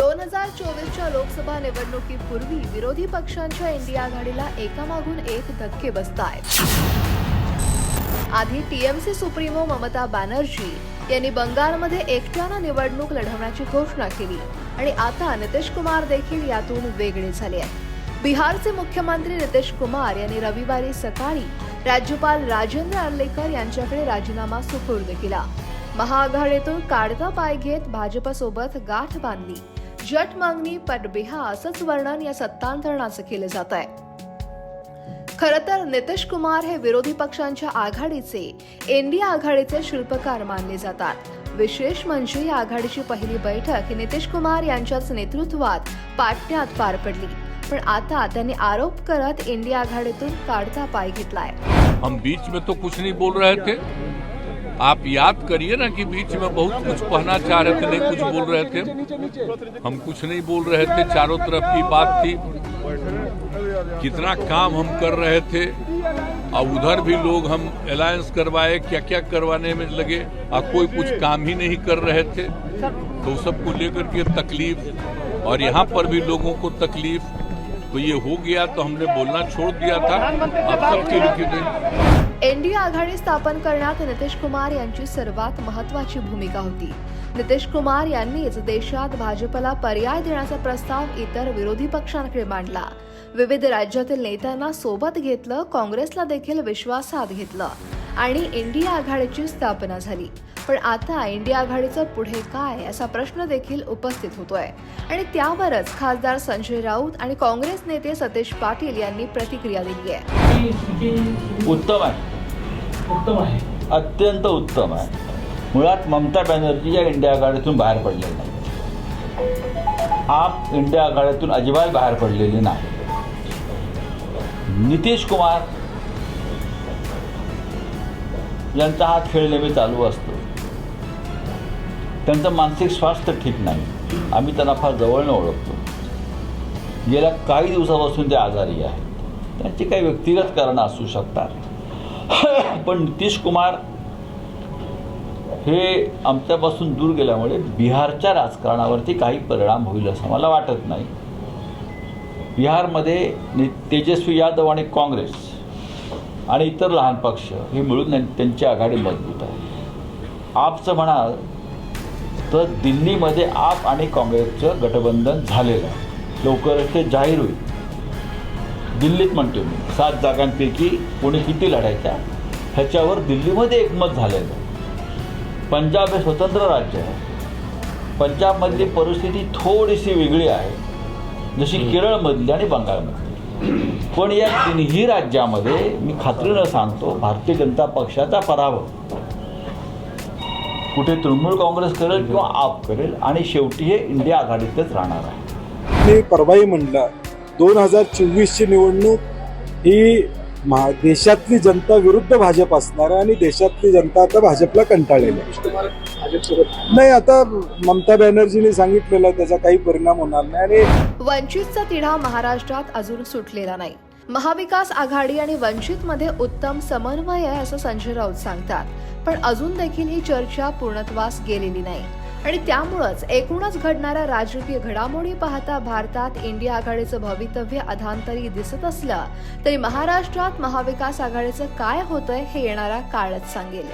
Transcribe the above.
दोन हजार चोवीसच्या लोकसभा निवडणुकीपूर्वी विरोधी पक्षांच्या इंडिया आघाडीला एकामागून एक धक्के बसतायत. आधी टीएमसी सुप्रीमो ममता बॅनर्जी यांनी बंगालमध्ये एकट्यानं निवडणूक लढवण्याची घोषणा केली आणि आता नितीश कुमार देखील यातून वेगळे झाले आहेत. बिहारचे मुख्यमंत्री नितीश कुमार यांनी रविवारी सकाळी राज्यपाल राजेंद्र आर्लेकर यांच्याकडे राजीनामा सुपूर्द केला. महाआघाडीतून काढता पाय घेत भाजपसोबत गाठ बांधली. जट मागणी पटबिहा असंच वर्णन या सत्तांतरणाचं केलं जात आहे. खर तर नितीश कुमार हे विरोधी पक्षांच्या आघाडीचे एनडीए आघाडीचे शिल्पकार मानले जातात. विशेष म्हणजे या आघाडीची पहिली बैठक ही नितीश कुमार यांच्याच नेतृत्वात पाटण्यात पार पडली. पण आता त्यांनी आरोप करत इंडिया आघाडीतून काढता पाय घेतलाय. हम बीच में तो कुछ नहीं बोल रहे थे. आप याद करिए ना कि बीच में बहुत कुछ कहना चाह रहे थे, नहीं कुछ बोल रहे थे। हम कुछ नहीं बोल रहे थे, चारों तरफ़ की बात थी। कितना काम हम कर रहे थे। और उधर भी लोग हम अलायंस करवाए क्या क्या करवाने में लगे। और कोई कुछ काम ही नहीं कर रहे थे। तो सबको लेकर के तकलीफ़, और यहाँ पर भी लोगों को तकलीफ़। तो ये हो गया तो हमने बोलना छोड़ दिया था। अब सबके लिखित एनडीए आघाडी स्थापन करण्यात नितीश कुमार यांची सर्वात महत्वाची भूमिका होती. नितीश कुमार यांनीच देशात भाजपला पर्याय देण्याचा प्रस्ताव इतर विरोधी पक्षांकडे मांडला. विविध राज्यातील नेत्यांना सोबत घेतलं काँग्रेसला देखील विश्वासात घेतलं आणि इंडिया आघाडीची स्थापना झाली. पण आता इंडिया आघाडीचं पुढे काय असा प्रश्न देखील उपस्थित होतोय. आणि त्यावरच खासदार संजय राऊत आणि काँग्रेस नेते सतीश पाटील यांनी प्रतिक्रिया दिली आहे उत्तम आहे. उत्तम आहे. अत्यंत उत्तम आहे. मुळात ममता बॅनर्जी या इंडिया आघाडीतून बाहेर पडलेल्या नाही. आप इंडिया आघाडीतून अजिबात बाहेर पडलेली नाही. नितीश कुमार यांचा हा खेळ नेहमी चालू असतो. त्यांचं मानसिक स्वास्थ्य ठीक नाही. आम्ही त्यांना फार जवळनं ओळखतो. गेल्या काही दिवसापासून ते आजारी आहेत. त्यांची काही व्यक्तिगत कारणं असू शकतात. पण नितीश कुमार हे आमच्यापासून दूर गेल्यामुळे बिहारच्या राजकारणावरती काही परिणाम होईल असं मला वाटत नाही. बिहारमध्ये तेजस्वी यादव आणि काँग्रेस आणि इतर लहान पक्ष हे मिळून त्यांची आघाडी मजबूत आहे. आपचं म्हणाल तर दिल्लीमध्ये आप आणि काँग्रेसचं गठबंधन झालेलं आहे. लवकरच ते जाहीर होईल. दिल्लीत म्हणतो मी सात जागांपैकी कोणी किती लढायच्या? ह्याच्यावर दिल्लीमध्ये एकमत झालेलं आहे पंजाब हे स्वतंत्र राज्य आहे. पंजाबमधली परिस्थिती थोडीशी वेगळी आहे. जशी केरळमधली आणि बंगालमधली. पण या तिन्ही राज्यामध्ये मी खात्रीनं सांगतो भारतीय जनता पक्षाचा पराभव. कुठे तृणमूल काँग्रेस करेल किंवा आप करेल आणि शेवटी हे इंडिया आघाडीतच राहणार आहे. मी परवाही म्हणलं दोन हजार चोवीसची निवडणूक ही देशातली जनता विरुद्ध भाजप असणार आहे आणि देशातली जनता आता भाजपला कंटाळलेली नाही आता ममता बॅनर्जीने सांगितलेलं आहे, त्याचा काही परिणाम होणार नाही आणि वंचितचा तिढा महाराष्ट्रात अजून सुटलेला नाही. महाविकास आघाडी आणि वंचित मध्ये उत्तम समन्वय आहे असं संजय राऊत सांगतात. पण अजून देखील ही चर्चा पूर्णत्वास गेलेली नाही. आणि त्यामुळंच एकूणच घडणाऱ्या राजकीय घडामोडी पाहता भारतात इंडिया आघाडीचं भवितव्य अधांतरी दिसत असलं तरी महाराष्ट्रात महाविकास आघाडीचं काय होतंय हे येणारा काळच सांगेल.